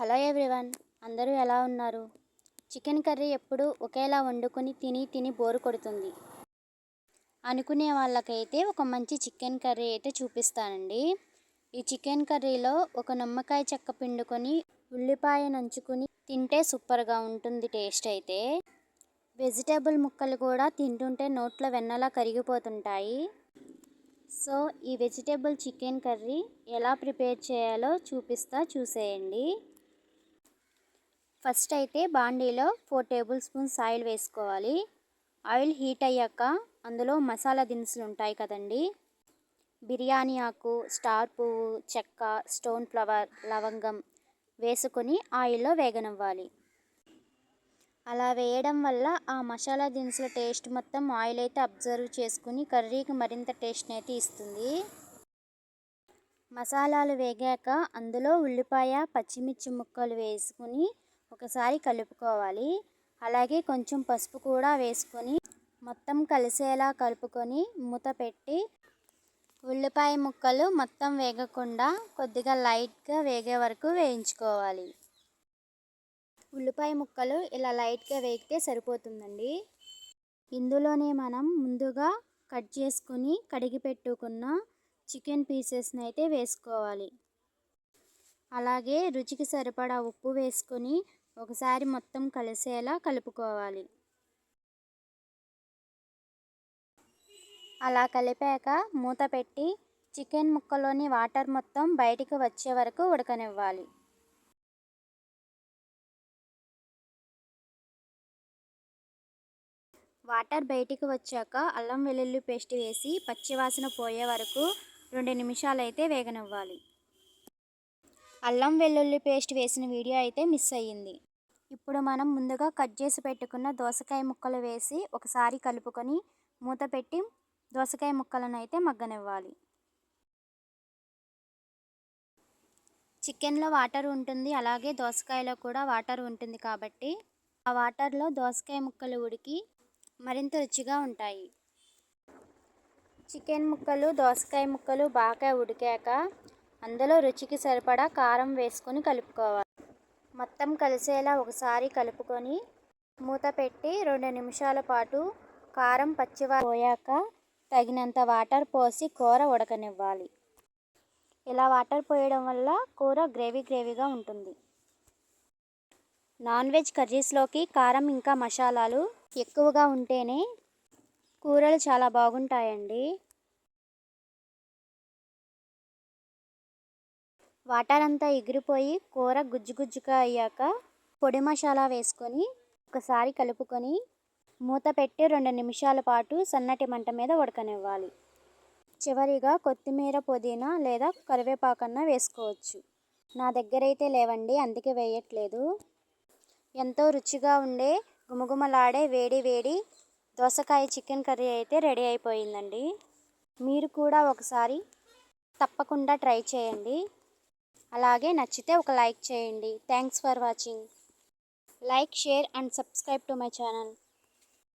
Hello everyone అందరూ ఎలా ఉన్నారు? చికెన్ కర్రీ ఎప్పుడు ఒకేలా వండుకొని తిని తిని బోరు కొడుతుంది. అనుకునే వాళ్ళకైతే ఒక మంచి చికెన్ కర్రీ అయితే చూపిస్తానండి. ఈ చికెన్ కర్రీలో ఒక నిమ్మకాయ చెక్క పిండుకొని ఉల్లిపాయ నంచుకుని తింటే సూపర్గా ఉంటుంది టేస్ట్ అయితే. వెజిటేబుల్ ముక్కలు కూడా తింటుంటే నోట్లో వెన్నలా కరిగిపోతుంటాయి. సో ఈ వెజిటేబుల్ చికెన్ కర్రీ ఎలా ప్రిపేర్ చేయాలో చూపిస్తా చూసేయండి. ఫస్ట్ అయితే బాండీలో ఫోర్ టేబుల్ స్పూన్స్ ఆయిల్ వేసుకోవాలి. ఆయిల్ హీట్ అయ్యాక అందులో మసాలా దినుసులు ఉంటాయి కదండి. బిర్యానీ ఆకు స్టార్ పువ్వు చెక్క స్టోన్ ఫ్లవర్ లవంగం వేసుకొని ఆయిల్లో వేగనివ్వాలి. అలా వేయడం వల్ల ఆ మసాలా దినుసుల టేస్ట్ మొత్తం ఆయిల్ అయితే అబ్జర్వ్ చేసుకుని కర్రీకి మరింత టేస్ట్ని అయితే ఇస్తుంది. మసాలాలు వేగాక అందులో ఉల్లిపాయ పచ్చిమిర్చి ముక్కలు వేసుకుని ఒకసారి కలుపుకోవాలి. అలాగే కొంచెం పసుపు కూడా వేసుకొని మొత్తం కలిసేలా కలుపుకొని మూత పెట్టి ఉల్లిపాయ ముక్కలు మొత్తం వేగకుండా కొద్దిగా లైట్గా వేగే వరకు వేయించుకోవాలి. ఉల్లిపాయ ముక్కలు ఇలా లైట్గా వేగితే సరిపోతుందండి. ఇందులోనే మనం ముందుగా కట్ చేసుకుని కడిగి పెట్టుకున్న చికెన్ పీసెస్ని అయితే వేసుకోవాలి. అలాగే రుచికి సరిపడా ఉప్పు వేసుకొని ఒకసారి మొత్తం కలిసేలా కలుపుకోవాలి. అలా కలిపాక మూత పెట్టి చికెన్ ముక్కలోని వాటర్ మొత్తం బయటికి వచ్చే వరకు ఉడకనివ్వాలి. వాటర్ బయటికి వచ్చాక అల్లం వెల్లుల్లి పేస్ట్ వేసి పచ్చివాసన పోయే వరకు రెండు నిమిషాలు అయితే వేగనివ్వాలి. అల్లం వెల్లుల్లి పేస్ట్ వేసిన వీడియో అయితే మిస్ అయ్యింది. ఇప్పుడు మనం ముందుగా కట్ చేసి పెట్టుకున్న దోసకాయ ముక్కలు వేసి ఒకసారి కలుపుకొని మూత పెట్టి దోసకాయ ముక్కలను అయితే మగ్గనివ్వాలి. చికెన్లో వాటర్ ఉంటుంది అలాగే దోసకాయలో కూడా వాటర్ ఉంటుంది కాబట్టి ఆ వాటర్లో దోసకాయ ముక్కలు ఉడికి మరింత రుచిగా ఉంటాయి. చికెన్ ముక్కలు దోసకాయ ముక్కలు బాగా ఉడికాక అందులో రుచికి సరిపడా కారం వేసుకొని కలుపుకోవాలి. మొత్తం కలిసేలా ఒకసారి కలుపుకొని మూత పెట్టి రెండు నిమిషాల పాటు కారం పచ్చివా పోయాక తగినంత వాటర్ పోసి కూర ఉడకనివ్వాలి. ఇలా వాటర్ పోయడం వల్ల కూర గ్రేవీ గ్రేవీగా ఉంటుంది. నాన్ వెజ్ కర్రీస్లోకి కారం ఇంకా మసాలాలు ఎక్కువగా ఉంటేనే కూరలు చాలా బాగుంటాయండి. వాటర్ ఎగిరిపోయి కూర గుజ్జు గుజ్జుగా అయ్యాక పొడి మసాలా వేసుకొని ఒకసారి కలుపుకొని మూత పెట్టి రెండు నిమిషాల పాటు సన్నటి మంట మీద ఉడకనివ్వాలి. చివరిగా కొత్తిమీర పుదీనా లేదా కరివేపాకన్నా వేసుకోవచ్చు. నా దగ్గర అయితే లేవండి అందుకే వేయట్లేదు. ఎంతో రుచిగా ఉండే గుమగుమలాడే వేడి వేడి దోసకాయ చికెన్ కర్రీ అయితే రెడీ అయిపోయిందండి. మీరు కూడా ఒకసారి తప్పకుండా ట్రై చేయండి. అలాగే నచ్చితే ఒక లైక్ చేయండి. Thanks for watching like share and subscribe to my channel